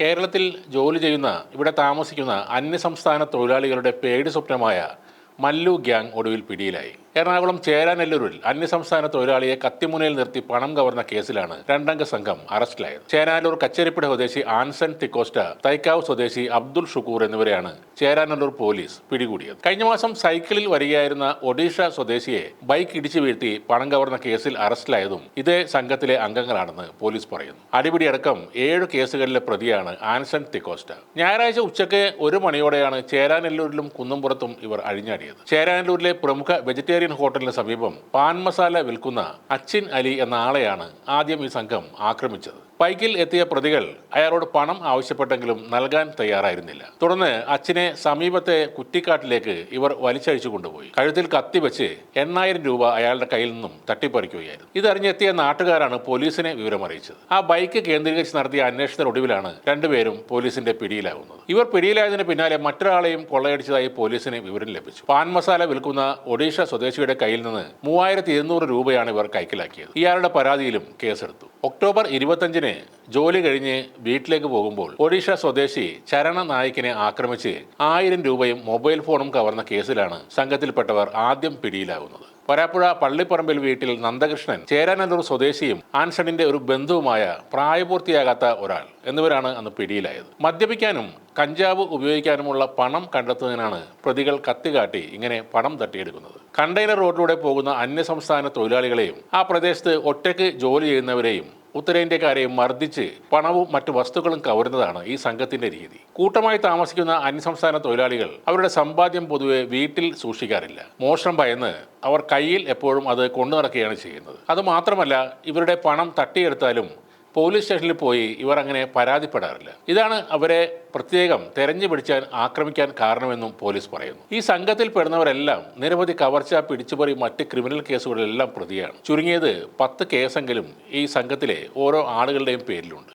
കേരളത്തിൽ ജോലി ചെയ്യുന്ന ഇവിടെ താമസിക്കുന്ന അന്യസംസ്ഥാന തൊഴിലാളികളുടെ പേടി സ്വപ്നമായ മല്ലു ഗ്യാങ് ഒടുവിൽ പിടിയിലായി. എറണാകുളം ചേരാനെല്ലൂരിൽ അന്യസംസ്ഥാന തൊഴിലാളിയെ കത്തിമുനയിൽ നിർത്തി പണം കവർന്ന കേസിലാണ് രണ്ടംഗ സംഘം അറസ്റ്റിലായത്. ചേരാനല്ലൂർ കച്ചേരിപ്പുഴ സ്വദേശി ആൻസൺ തിക്കോസ്റ്റ തൈക്കാവ് സ്വദേശി അബ്ദുൾ ഷുക്കൂർ എന്നിവരെയാണ് ചേരാനല്ലൂർ പോലീസ് പിടികൂടിയത്. കഴിഞ്ഞ മാസം സൈക്കിളിൽ വരികയായിരുന്ന ഒഡീഷ സ്വദേശിയെ ബൈക്ക് ഇടിച്ചു വീഴ്ത്തി പണം കവർന്ന കേസിൽ അറസ്റ്റിലായതും ഇതേ സംഘത്തിലെ അംഗങ്ങളാണെന്ന് പോലീസ് പറയുന്നു. അടിപിടിയടക്കം ഏഴ് കേസുകളിലെ പ്രതിയാണ് ആൻസൺ തിക്കോസ്റ്റ. ഞായറാഴ്ച ഉച്ചയ്ക്ക് ഒരു മണിയോടെയാണ് ചേരാനെല്ലൂരിലും കുന്നുംപുറത്തും ഇവർ അഴിഞ്ഞാടിയത്. ചേരാനല്ലൂരിലെ പ്രമുഖ വെജിറ്റേറിയൻ ഹോട്ടലിന് സമീപം പാൻ മസാല വിൽക്കുന്ന അച്ചിൻ അലി എന്ന ആളെയാണ് ആദ്യം ഈ സംഘം ആക്രമിച്ചത്. ബൈക്കിൽ എത്തിയ പ്രതികൾ അയാളോട് പണം ആവശ്യപ്പെട്ടെങ്കിലും നൽകാൻ തയ്യാറായിരുന്നില്ല. തുടർന്ന് അച്ഛനെ സമീപത്തെ കുറ്റിക്കാട്ടിലേക്ക് ഇവർ വലിച്ചഴിച്ചു കൊണ്ടുപോയി. കഴുത്തിൽ കത്തി വെച്ച് എണ്ണായിരം രൂപ അയാളുടെ കയ്യിൽ നിന്നും തട്ടിപ്പറിക്കുകയായിരുന്നു. ഇതറിഞ്ഞെത്തിയ നാട്ടുകാരാണ് പോലീസിനെ വിവരം അറിയിച്ചത് ആ ബൈക്ക് കേന്ദ്രീകരിച്ച് നടത്തിയ അന്വേഷണത്തിനൊടുവിലാണ് രണ്ടുപേരും പോലീസിന്റെ പിടിയിലാകുന്നത് ഇവർ പിടിയിലായതിന് പിന്നാലെ മറ്റൊരാളെയും കൊള്ളയടിച്ചതായി പോലീസിന് വിവരം ലഭിച്ചു. പാൻ മസാല വിൽക്കുന്ന ഒഡീഷ സ്വദേശിയുടെ കയ്യിൽ നിന്ന് മൂവായിരത്തി രൂപയാണ് ഇവർ കൈക്കലാക്കിയത്. ഇയാളുടെ പരാതിയിലും കേസെടുത്തു. ഒക്ടോബർ ഇരുപത്തഞ്ചിന് ജോലി കഴിഞ്ഞ് വീട്ടിലേക്ക് പോകുമ്പോൾ ഒഡീഷ സ്വദേശി ചരണ നായിക്കിനെ ആക്രമിച്ച് ആയിരം രൂപയും മൊബൈൽ ഫോണും കവർന്ന കേസിലാണ് സംഘത്തിൽപ്പെട്ടവർ ആദ്യം പിടിയിലാകുന്നത് വരാപ്പുഴ പള്ളിപ്പറമ്പിൽ വീട്ടിൽ നന്ദകൃഷ്ണൻ ചേരാനല്ലൂർ സ്വദേശിയും ആൻഷണിന്റെ ഒരു ബന്ധുവുമായ പ്രായപൂർത്തിയാകാത്ത ഒരാൾ എന്നിവരാണ് അന്ന് പിടിയിലായത്. മദ്യപിക്കാനും കഞ്ചാവ് ഉപയോഗിക്കാനുമുള്ള പണം കണ്ടെത്തുന്നതിനാണ് പ്രതികൾ കത്തികാട്ടി ഇങ്ങനെ പണം തട്ടിയെടുക്കുന്നത്. കണ്ടെയ്നർ റോഡിലൂടെ പോകുന്ന അന്യസംസ്ഥാന തൊഴിലാളികളെയും ആ പ്രദേശത്ത് ഒറ്റയ്ക്ക് ജോലി ചെയ്യുന്നവരെയും ഉത്തരേന്ത്യക്കാരെയും മർദ്ദിച്ച് പണവും മറ്റു വസ്തുക്കളും കവരുന്നതാണ് ഈ സംഘത്തിന്റെ രീതി. കൂട്ടമായി താമസിക്കുന്ന അന്യസംസ്ഥാന തൊഴിലാളികൾ അവരുടെ സമ്പാദ്യം പൊതുവെ വീട്ടിൽ സൂക്ഷിക്കാറില്ല. മോഷണം ഭയന്ന് അവർ കയ്യിൽ എപ്പോഴും അത് കൊണ്ടു നടക്കുകയാണ് ചെയ്യുന്നത്. അതുമാത്രമല്ല ഇവരുടെ പണം തട്ടിയെടുത്താലും പോലീസ് സ്റ്റേഷനിൽ പോയി ഇവർ അങ്ങനെ പരാതിപ്പെടാറില്ല. ഇതാണ് അവരെ പ്രത്യേകം തെരഞ്ഞു പിടിച്ചാൻ ആക്രമിക്കാൻ കാരണമെന്നും പോലീസ് പറയുന്നു. ഈ സംഘത്തിൽ പെടുന്നവരെല്ലാം നിരവധി കവർച്ച പിടിച്ചുപറി മറ്റ് ക്രിമിനൽ കേസുകളിലെല്ലാം പ്രതിയാണ്. ചുരുങ്ങിയത് പത്ത് കേസെങ്കിലും ഈ സംഘത്തിലെ ഓരോ ആളുകളുടെയും പേരിലുണ്ട്.